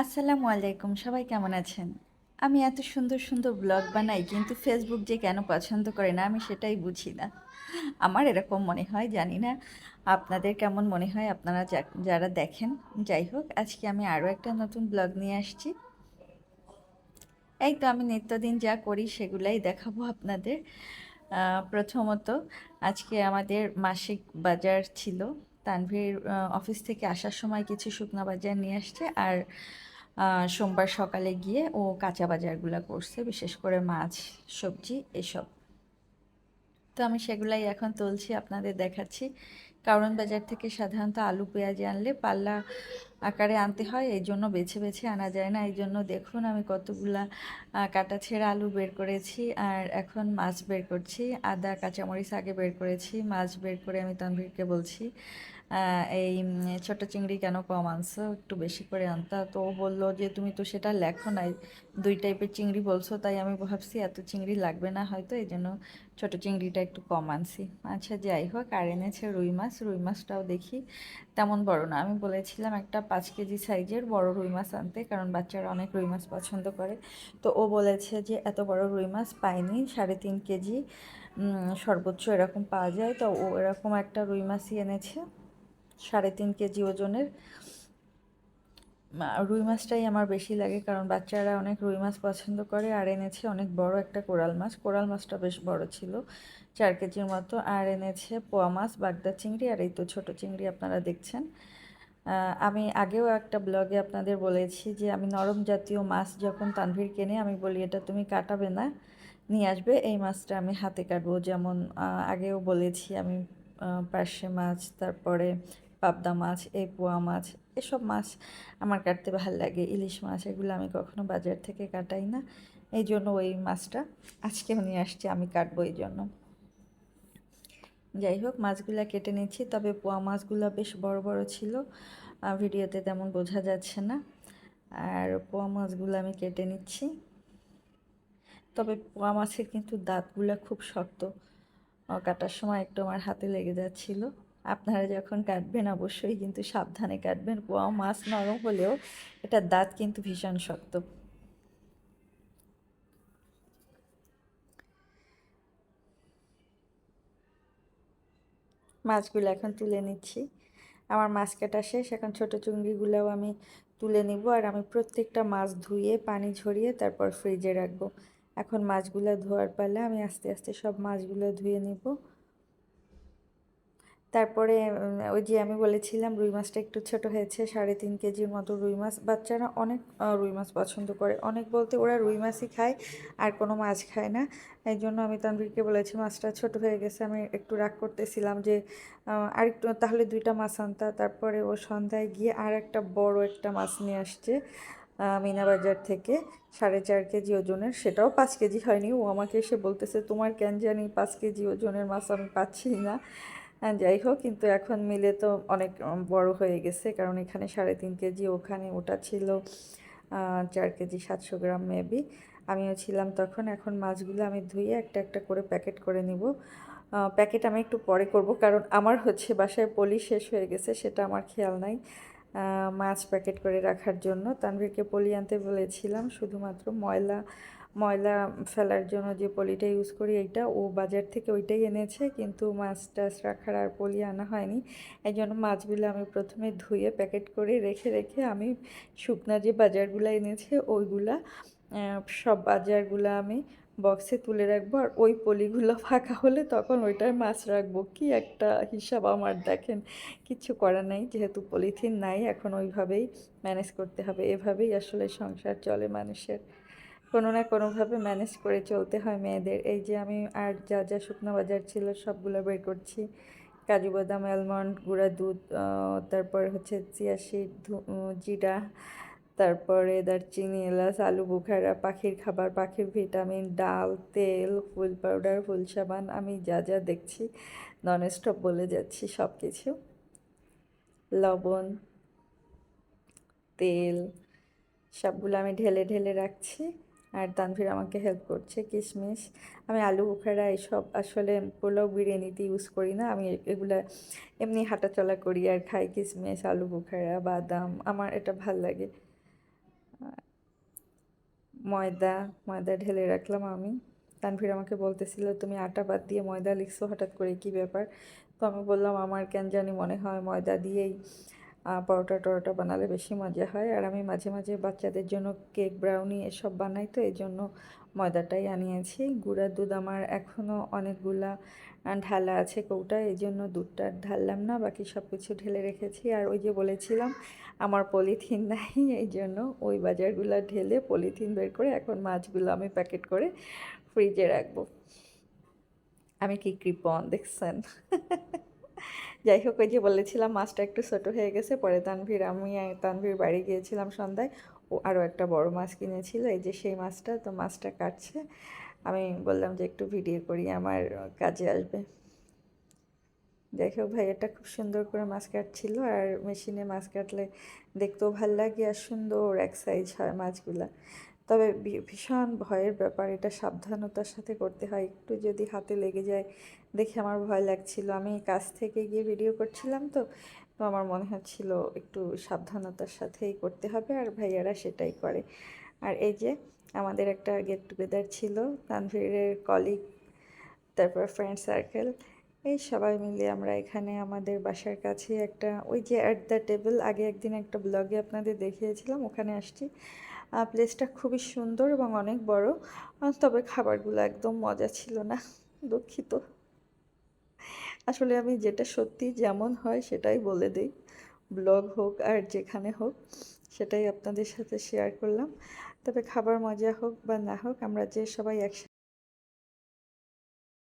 আসসালামু আলাইকুম, সবাই কেমন আছেন? আমি এত সুন্দর সুন্দর ব্লগ বানাই, কিন্তু ফেসবুক যে কেন পছন্দ করে না, আমি সেটাই বুঝি না। আমার এরকম মনে হয়, জানি না আপনাদের কেমন মনে হয়, আপনারা যারা দেখেন। যাই হোক, আজকে আমি আরও একটা নতুন ব্লগ নিয়ে আসছি। এই তো আমি নিত্যদিন যা করি, সেগুলাই দেখাবো আপনাদের। প্রথমত, আজকে আমাদের মাসিক বাজার ছিল। তানভীর অফিস থেকে আসার সময় কিছু শুকনা বাজার নিয়ে আসছে আর সোমবার সকালে গিয়ে ও কাঁচা বাজারগুলো করছে, বিশেষ করে মাছ, সবজি, এসব। তো আমি সেগুলাই এখন তুলছি, আপনাদের দেখাচ্ছি কারণ বাজার থেকে সাধারণত আলু, পেঁয়াজ আনলে পাল্লা আকারে আনতে হয়, এই জন্য বেছে বেছে আনা যায় না। এই জন্য দেখুন, আমি কতগুলা কাটা ছেঁড়া আলু বের করেছি, আর এখন মাছ বের করছি, আদা, কাঁচামরিচ আগে বের করেছি, মাছ বের করে আমি তানভীরকে বলছি এই ছোট চিংড়ি কেন কম আনছো, একটু বেশি করে আনতা। তো ও বলল যে, তুমি তো সেটা লেখো নাই, দুই টাইপের চিংড়ি বলছো, তাই আমি ভাবছি এত চিংড়ি লাগবে না হয়তো, এই জন্য ছোটো চিংড়িটা একটু কম আনছি। আচ্ছা যাই হোক, আর এনেছে রুই মাছ। রুই মাছটাও দেখি। তেমন বড় না। আমি বলেছিলাম একটা পাঁচ কেজি সাইজের বড় রুই মাছ আনতে, কারণ বাচ্চারা অনেক রুই মাছ পছন্দ করে। তো ও বলেছে যে, এত বড় রুই মাছ পায়নি সাড়ে তিন কেজি সর্বোচ্চ এরকম পাওয়া যায়। তো ও এরকম একটা রুই মাছই এনেছে, সাড়ে তিন কেজি ওজনের। রুই মাছটাই আমার বেশি লাগে কারণ বাচ্চারা অনেক রুই মাছ পছন্দ করে। আর এনেছে অনেক বড় একটা কোরাল মাছ। কোরাল মাছটা বেশ বড় ছিল, চার কেজির মতো। আর এনেছে পোয়া মাছ, বাগদা চিংড়ি আর এই তো ছোট চিংড়ি আপনারা দেখছেন। আমি আগেও একটা ব্লগে আপনাদের বলেছি যে আমি নরম জাতীয় মাছ যখন তানভীর কেনে, আমি বলি, এটা তুমি কাটাবে না, নিয়ে আসবে, এই মাছটা আমি হাতে কাটবো। যেমন আগেও বলেছি আমি পার্শে মাছ, তারপরে পাবদা মাছ এই পোয়া মাছ, এসব মাছ আমার কাটতে ভালো লাগে। ইলিশ মাছ, এগুলো আমি কখনো বাজার থেকে কাটাই না। এই জন্য ওই মাছটা আজকেও নিয়ে আসছি, আমি কাটবো এই জন্য। যাই হোক, মাছগুলা কেটে নিচ্ছি, তবে পোয়া মাছগুলো বেশ বড় বড় ছিল। ভিডিওতে তেমন বোঝা যাচ্ছে না। আর পোয়া মাছগুলো আমি কেটে নিচ্ছি। তবে পোয়া মাছের কিন্তু দাঁতগুলো খুব শক্ত। কাটার সময় একটু আমার হাতে লেগে যাচ্ছিল। আপনারা যখন কাটবেন অবশ্যই কিন্তু সাবধানে কাটবেন। পোয়া মাছ নরম হলেও এটার দাঁত কিন্তু ভীষণ শক্ত। মাছগুলো এখন তুলে নিচ্ছি। আমার মাছ কাটা শেষ, এখন ছোটো চুংড়িগুলোও আমি তুলে নিব আর আমি প্রত্যেকটা মাছ ধুয়ে, পানি ঝরিয়ে তারপর ফ্রিজে রাখব। এখন মাছগুলো ধোয়ার পালে আমি আস্তে আস্তে সব মাছগুলো ধুয়ে নিব। তারপরে ওই যে আমি বলেছিলাম রুই মাছটা একটু ছোট হয়েছে, সাড়ে তিন কেজির মতো রুই মাছ। বাচ্চারা অনেক রুই মাছ পছন্দ করে। অনেক বলতে ওরা রুই মাছই খায়, আর কোনো মাছ খায় না। এই জন্য আমি তানভীরকে বলেছি, মাছটা ছোট হয়ে গেছে। আমি একটু রাগ করতেছিলাম যে আর একটু, তাহলে দুইটা মাছ আনতা। তারপরে ও সন্ধ্যায় গিয়ে আর একটা বড় একটা মাছ নিয়ে আসছে মিনা বাজার থেকে। সাড়ে চার কেজি ওজনের। সেটাও পাঁচ কেজি হয়নি। ও আমাকে এসে বলতেছে, তোমার কেন জানি পাঁচ কেজি ওজনের মাছ আমি পাচ্ছি না। যাই হোক কিন্তু এখন মিলে তো অনেক বড় হয়ে গেছে। কারণ এখানে সাড়ে তিন কেজি ওখানে ওটা ছিল চার কেজি সাতশো গ্রাম মেবি। আমিও ছিলাম তখন। এখন মাছগুলো আমি ধুয়ে একটা একটা করে প্যাকেট করে নিব। প্যাকেট আমি একটু পরে করব। কারণ আমার হচ্ছে বাসায় পলি শেষ হয়ে গেছে, সেটা আমার খেয়াল নাই মাছ প্যাকেট করে রাখার জন্য। তানভীরকে পলি আনতে বলেছিলাম, শুধুমাত্র ময়লা ময়লা ফেলার জন্য যে পলিটা ইউজ করি, এইটা ও বাজার থেকে ওইটাই এনেছে, কিন্তু মাছ টাছ রাখার আর পলি আনা হয়নি। এই জন্য মাছগুলো আমি প্রথমে ধুয়ে প্যাকেট করে রেখে রেখে আমি শুকনা যে বাজারগুলো এনেছে, ওইগুলা সব বাজারগুলো আমি বক্সে তুলে রাখব। আর ওই পলিগুলো ফাঁকা হলে তখন ওইটায় মাছ রাখব। কি একটা হিসাব আমার, দেখেন, কিছু করার নেই, যেহেতু পলিথিন নাই, এখন ওইভাবেই ম্যানেজ করতে হবে। এভাবেই আসলে সংসার চলে মানুষের। কোনো না কোনোভাবে ম্যানেজ করে চলতে হয় মেয়েদের। এই যে আমি আর যা যা শুকনো বাজার ছিল সবগুলো বের করছি। কাজু বাদাম অ্যালমন্ড গুঁড়া দুধ তারপর হচ্ছে চিয়া সিড জিরা, তারপরে দারচিনি, এলাচ, আলু, বুখারা, পাখির খাবার, পাখির ভিটামিন, ডাল, তেল, ফুল পাউডার, ফুল সাবান, আমি যা যা দেখছি নন স্টপ বলে যাচ্ছি সব কিছু লবণ, তেল, সবগুলো আমি ঢেলে ঢেলে রাখছি। আর তানভীর আমাকে হেল্প করছে, কিশমিশ। আমি আলু বোখারা এসব আসলে পোলাও বিরিয়ানিতে ইউজ করি না। আমি এগুলা এমনি হাঁটাচলা করি আর খাই কিশমিশ, আলু বোখারা বাদাম। আমার এটা ভালো লাগে। ময়দা ময়দা ঢেলে রাখলাম আমি। তানভীর আমাকে বলতেছিল, তুমি আটা বাদ দিয়ে ময়দা লিখছো, হঠাৎ করে কি ব্যাপার? তো আমি বললাম, আমার কেন জানি মনে হয় ময়দা দিয়েই পরোটা টরোটা বানালে বেশি মজা হয়। আর আমি মাঝে মাঝে বাচ্চাদের জন্য কেক ব্রাউনি এসব বানাই, তো এই জন্য ময়দাটাই আনিয়েছি। গুঁড়ার দুধ আমার এখনও অনেকগুলা ঢালা আছে কৌটা এই জন্য দুধটা ঢাললাম না, বাকি সব কিছু ঢেলে রেখেছি। আর ওই যে বলেছিলাম, আমার পলিথিন নাই এই জন্য ওই বাজারগুলো ঢেলে পলিথিন বের করে এখন মাছগুলো আমি প্যাকেট করে ফ্রিজে রাখব। আমি কি কৃপণ দেখছেন? যাই হোক ওই যে বলেছিলাম মাছটা একটু ছোটো হয়ে গেছে, পরে তানভীর, আমি তানভীর বাড়ি গিয়েছিলাম সন্ধ্যায়, ও আরও একটা বড় মাছ কিনেছিল, এই যে সেই মাছটা, তো মাছটা কাটছে। আমি বললাম যে একটু ভিডিও করি, আমার কাজে আসবে। যাই হোক ভাইয়াটা খুব সুন্দর করে মাছ কাটছিল, আর মেশিনে মাছ কাটলে দেখতেও ভালো লাগে আর সুন্দর এক সাইজ হয় মাছগুলা। তবে ভীষণ ভয়ের ব্যাপার, এটা সাবধানতার সাথে করতে হয়। একটু যদি হাতে লেগে যায়, দেখে আমার ভয় লাগছিল। আমি কাছ থেকে গিয়ে ভিডিও করছিলাম তো তো আমার মনে হচ্ছিল একটু সাবধানতার সাথেই করতে হবে, আর ভাইয়ারা সেটাই করে। আর এই যে, আমাদের একটা গেট টুগেদার ছিল, তানভীরের কলিগ তারপর ফ্রেন্ড সার্কেল এই সবাই মিলে আমরা এখানে আমাদের বাসার কাছে একটা, ওই যে অ্যাট দ্য টেবিল আগে একদিন একটা ব্লগে আপনাদের দেখিয়েছিলাম, ওখানে আসছি। প্লেসটা খুবই সুন্দর এবং অনেক বড়। তবে খাবারগুলো একদম মজা ছিল না, দুঃখিত। আসলে আমি যেটা সত্যি যেমন হয় সেটাই বলে দিই। ব্লগ হোক আর যেখানে হোক, সেটাই আপনাদের সাথে শেয়ার করলাম। তবে খাবার মজা হোক বা না হোক, আমরা যে সবাই একসাথে